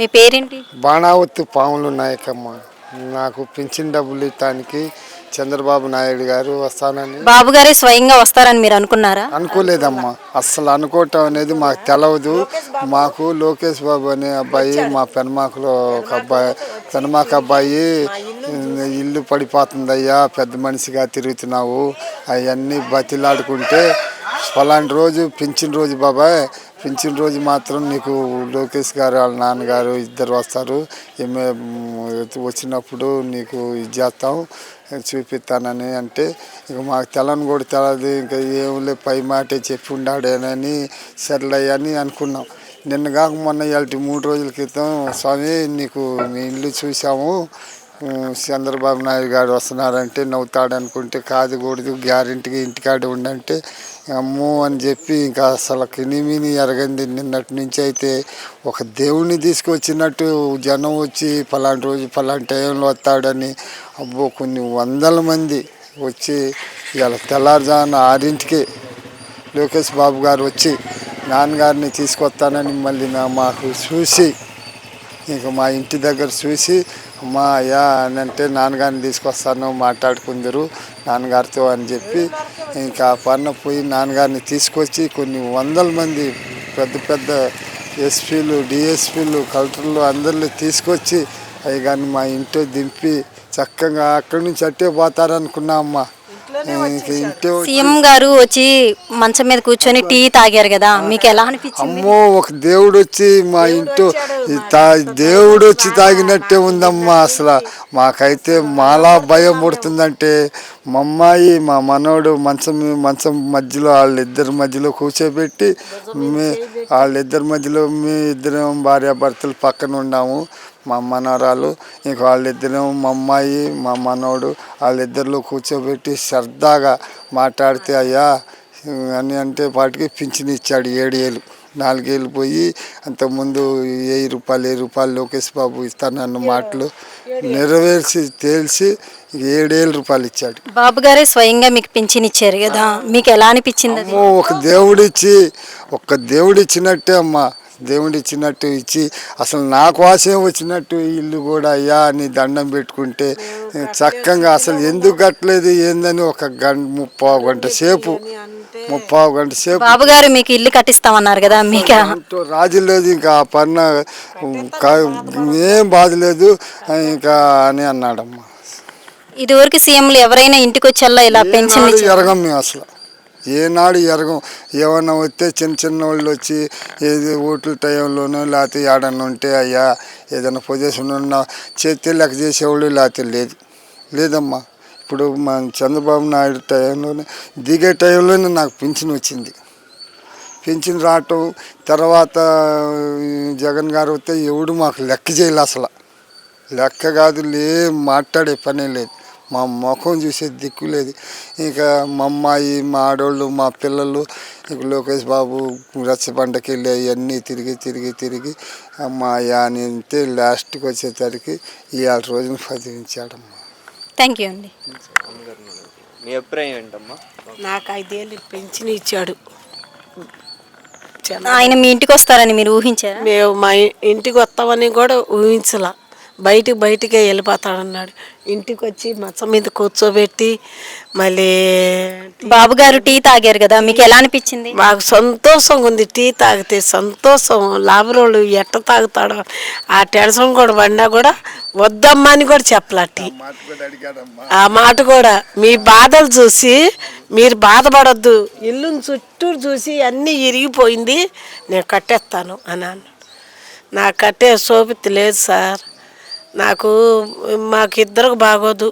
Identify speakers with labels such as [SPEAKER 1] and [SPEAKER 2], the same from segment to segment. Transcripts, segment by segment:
[SPEAKER 1] మీ పేరేంటి?
[SPEAKER 2] బాణావత్తు పాములు నాయకమ్మ. నాకు పింఛన్ డబ్బులు ఇవ్వటానికి చంద్రబాబు నాయుడు గారు వస్తానని
[SPEAKER 1] బాబు గారే స్వయంగా వస్తారని మీరు అనుకున్నారా?
[SPEAKER 2] అనుకోలేదమ్మా. అస్సలు అనుకోవటం అనేది మాకు తెలవదు. మాకు లోకేష్ బాబు అనే అబ్బాయి మా పెనమాకలో ఒక అబ్బాయి పెనమాక అబ్బాయి ఇల్లు పడిపోతుందయ్యా పెద్ద మనిషిగా తిరుగుతున్నావు. అవన్నీ బతిలాడుకుంటే ఫలాంటి రోజు పింఛన్ రోజు బాబాయ్ పింఛన్ రోజు మాత్రం నీకు లోకేష్ గారు వాళ్ళ నాన్నగారు ఇద్దరు వస్తారు. ఏమే వచ్చినప్పుడు నీకు ఇది చేస్తాం చూపిస్తానని అంటే ఇక మాకు తెలని కూడా తెలదు ఇంకా ఏమిలే పై మాటే చెప్పి ఉండాడేనని సర్లే అని అనుకున్నాం. నిన్న కాక మొన్న ఇలాంటి మూడు రోజుల క్రితం స్వామి నీకు మీ ఇల్లు చూసాము చంద్రబాబు నాయుడు గారు వస్తున్నారంటే నవ్వుతాడు అనుకుంటే కాదు కూడదు గ్యారెంటీగా ఇంటికాడ ఉండంటే అమ్మో అని చెప్పి ఇంకా అసలు కినిమిని ఎరగంది. నిన్నటి నుంచి అయితే ఒక దేవుణ్ణి తీసుకొచ్చినట్టు జనం వచ్చి పలాంటి రోజు పలాంటి టైంలో వస్తాడని అబ్బో కొన్ని వందల మంది వచ్చి ఇవాళ తెల్లారుజామున ఆరింటికి లోకేష్ బాబు గారు వచ్చి నాన్నగారిని తీసుకొస్తానని మళ్ళీ నా మాకు చూసి ఇంక మా ఇంటి దగ్గర చూసి అమ్మా అయ్యా అని అంటే నాన్నగారిని తీసుకొస్తాను మాట్లాడుకుందరు నాన్నగారితో అని చెప్పి ఇంకా ఆ పన్న పోయి నాన్నగారిని తీసుకొచ్చి కొన్ని వందల మంది పెద్ద పెద్ద ఎస్పీలు డిఎస్పీలు కలెక్టర్లు అందరిని తీసుకొచ్చి అవి కానీ మా ఇంట్లో దింపి చక్కగా అక్కడి నుంచి అట్టే పోతారనుకున్నా అమ్మ ఇంక ఇంట్లో
[SPEAKER 1] సీఎం గారు వచ్చి మంచం మీద కూర్చొని టీ తాగారు కదా మీకు ఎలా అనిపించింది?
[SPEAKER 2] అమ్మో ఒక దేవుడు వచ్చి మా ఇంట్లో ఈ తా- దేవుడు వచ్చి తాగినట్టే ఉందమ్మా అసలు. మాకైతే మాలా భయం పుడుతుందంటే మా అమ్మాయి మా మనోడు మంచం మంచం మధ్యలో వాళ్ళిద్దరి మధ్యలో కూర్చోబెట్టి మీ వాళ్ళిద్దరి మధ్యలో మీ ఇద్దరం భార్యాభర్తలు పక్కన ఉన్నాము మా మనవరాలు ఇంక వాళ్ళిద్దరం మా అమ్మాయి మా మనోడు వాళ్ళిద్దరిలో కూర్చోబెట్టి సరదాగా మాట్లాడితే అయ్యా అని అంటే వాటికి పింఛన్ ఇచ్చాడు ఏడు ఏళ్ళు నాలుగేళ్ళు పోయి అంతకుముందు వెయ్యి రూపాయలు వెయ్యి రూపాయలు లోకేష్ బాబు ఇస్తానన్న మాటలు నెరవేర్చి తేల్చి ఏడేళ్ళు రూపాయలు ఇచ్చాడు.
[SPEAKER 1] బాబు గారే స్వయంగా మీకు పింఛన్ ఇచ్చారు కదా మీకు ఎలా అనిపించింది
[SPEAKER 2] ఒక దేవుడిచ్చి ఒక్క దేవుడిచ్చినట్టే అమ్మా. దేవుడిచ్చినట్టు ఇచ్చి అసలు నాకు ఆశయం వచ్చినట్టు ఇల్లు కూడా అయ్యా అని దండం పెట్టుకుంటే చక్కగా అసలు ఎందుకు కట్టలేదు ఏందని ఒక గంట ముప్పావు గంట సేపు ముప్పావు గంట సేపు
[SPEAKER 1] బాబు గారు మీకు ఇల్లు కట్టిస్తామన్నారు కదా మీకు?
[SPEAKER 2] రాజు లేదు ఇంకా ఆ పన్న ఏం బాధ లేదు ఇంకా అని అన్నాడమ్మా.
[SPEAKER 1] ఇదివరకు సీఎంలు ఎవరైనా ఇంటికి వచ్చేలా ఇలా పెన్షన్
[SPEAKER 2] ఎరగం మేము అసలు. ఏనాడు ఎరగం. ఏమన్నా వస్తే చిన్న చిన్న వాళ్ళు వచ్చి ఏది ఓట్ల టైంలోనో లేకపోతే ఏడన్నా ఉంటే అయ్యా ఏదైనా పొజిషన్ ఉన్నా చేస్తే లెక్క చేసేవాళ్ళు లేకపోతే లేదు. లేదమ్మా. ఇప్పుడు మా చంద్రబాబు నాయుడు టైంలోనే దిగే టైంలోనే నాకు పింఛన్ వచ్చింది. పింఛన్ రావటం తర్వాత జగన్ గారు వస్తే ఎవడు మాకు లెక్క చేయాలి అసలు. లెక్క కాదు లే మాట్లాడే పనే లేదు. మా ముఖం చూసే దిక్కు లేదు. ఇంకా మా అమ్మాయి మా ఆడోళ్ళు మా పిల్లలు ఇక లోకేష్ బాబు రచ్చబండకి వెళ్ళి అవన్నీ తిరిగి తిరిగి తిరిగి అమ్మాయి అని అంటే లాస్ట్కి వచ్చేసరికి ఇవాళ రోజున పదివించాడమ్మా
[SPEAKER 1] థ్యాంక్ యూ అండి.
[SPEAKER 3] మీ అభిప్రాయం ఏంటమ్మా?
[SPEAKER 4] నాకు ఐదేళ్ళు పెంచిన ఇచ్చాడు.
[SPEAKER 1] ఆయన మీ ఇంటికి వస్తారని మీరు ఊహించారా?
[SPEAKER 4] మేము మా ఇంటికి వస్తామని కూడా ఊహించలా. బయటికి బయటికే వెళ్ళిపోతాడన్నాడు. ఇంటికి వచ్చి మచ్చ మీద కూర్చోబెట్టి మళ్ళీ
[SPEAKER 1] బాబు గారు టీ తాగారు కదా మీకు ఎలా అనిపించింది?
[SPEAKER 4] మాకు సంతోషంగా ఉంది టీ తాగితే సంతోషం లాభరోళ్ళు ఎట్ట తాగుతాడో ఆ టెన్షన్ కూడా పడినా కూడా వద్దమ్మా అని కూడా చెప్పలా టీ. ఆ మాట కూడా మీ బాధలు చూసి మీరు బాధపడొద్దు ఇల్లుని చుట్టూ చూసి అన్నీ ఇరిగిపోయింది నేను కట్టేస్తాను అని అన్నాడు. నాకు కట్టే సోపిత్తి లేదు సార్. నాకు మాకు ఇద్దరికి బాగోదు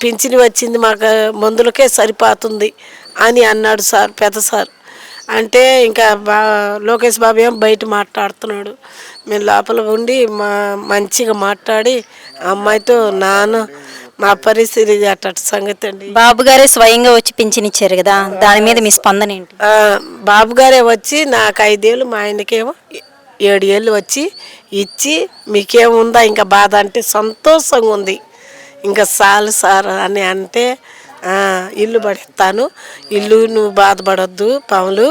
[SPEAKER 4] పింఛని వచ్చింది మాకు మందులకే సరిపోతుంది అని అన్నాడు సార్ పెద్ద సార్. అంటే ఇంకా బా లోకేష్ బాబు ఏం బయట మాట్లాడుతున్నాడు. మేము లోపల ఉండి మా మంచిగా మాట్లాడి అమ్మాయితో నాన్న మా పరిస్థితి అట్ట సంగతి అండి.
[SPEAKER 1] బాబు గారే స్వయంగా వచ్చి పింఛన్ ఇచ్చారు కదా దాని మీద మీ స్పందన ఏంటి?
[SPEAKER 4] ఆ, బాబు గారే వచ్చి నాకు ఐదేళ్ళు మా ఆయనకేమో ఏడు ఏళ్ళు వచ్చి ఇచ్చి మీకేముందా? ఇంకా బాధ అంటే సంతోషంగా ఉంది ఇంకా చాలు సార్ అని అంటే "ఆ, ఇల్లు పడిస్తాను ఇల్లు నువ్వు బాధపడొద్దు పాములు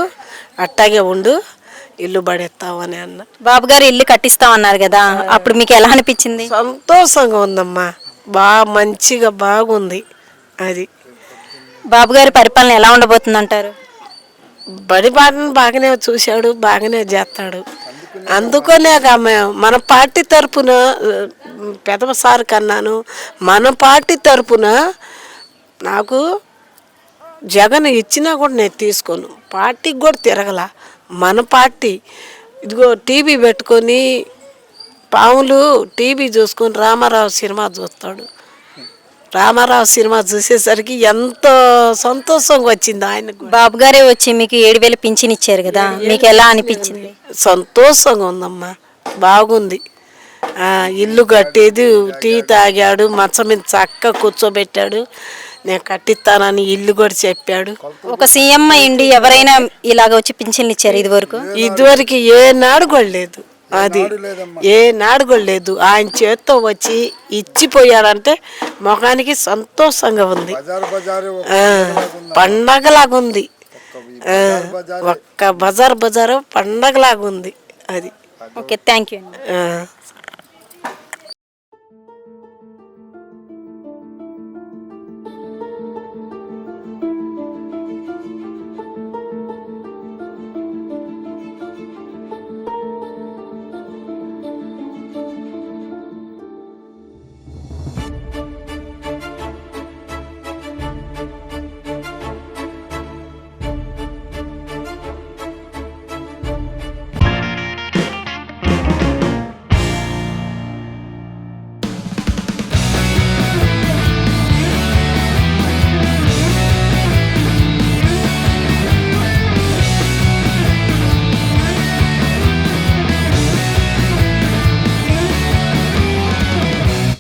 [SPEAKER 4] అట్టాగే ఉండు ఇల్లు పడేస్తామని అన్న.
[SPEAKER 1] బాబు గారు ఇల్లు కట్టిస్తాం అన్నారు కదా అప్పుడు మీకు ఎలా అనిపించింది?
[SPEAKER 4] సంతోషంగా ఉందమ్మా బాగా మంచిగా బాగుంది అది.
[SPEAKER 1] బాబు గారి పరిపాలన ఎలా ఉండబోతుంది అంటారు
[SPEAKER 4] బడి బాగానే చూశాడు బాగానే చేస్తాడు. అందుకనే మేము మన పార్టీ తరపున పెదవ సార్ కన్నాను మన పార్టీ తరపున నాకు జగన్ ఇచ్చినా కూడా నేను తీసుకోను. పార్టీకి కూడా తిరగల. మన పార్టీ. ఇదిగో టీవీ పెట్టుకొని పాములు టీవీ చూసుకొని రామారావు సినిమా చూస్తాడు. రామారావు సినిమా చూసేసరికి ఎంతో సంతోషంగా వచ్చింది ఆయనకు.
[SPEAKER 1] బాబు గారే వచ్చి మీకు ఏడు వేలు పింఛన్ ఇచ్చారు కదా మీకు ఎలా అనిపించింది?
[SPEAKER 4] సంతోషంగా ఉందమ్మా. బాగుంది. ఆ, ఇల్లు కట్టేది టీ తాగాడు మంచం మీద చక్క కూర్చోబెట్టాడు. నేను కట్టిస్తానని ఇల్లు కూడా చెప్పాడు.
[SPEAKER 1] ఒక సీఎం అయ్యండి ఎవరైనా ఇలాగ వచ్చి పింఛన్లు ఇచ్చారు ఇది వరకు
[SPEAKER 4] ఇదివరకు ఏ నాడు కూడా లేదు. అది ఏ నాడు కూడా లేదు. ఆయన చేత్తో వచ్చి ఇచ్చిపోయాడంటే ముఖానికి సంతోషంగా ఉంది.
[SPEAKER 2] బజారు బజారు
[SPEAKER 4] ఆ, పండగలాగుంది. ఒక్క బజార్ బజారు. పండగలాగుంది అది.
[SPEAKER 1] Okay thank you.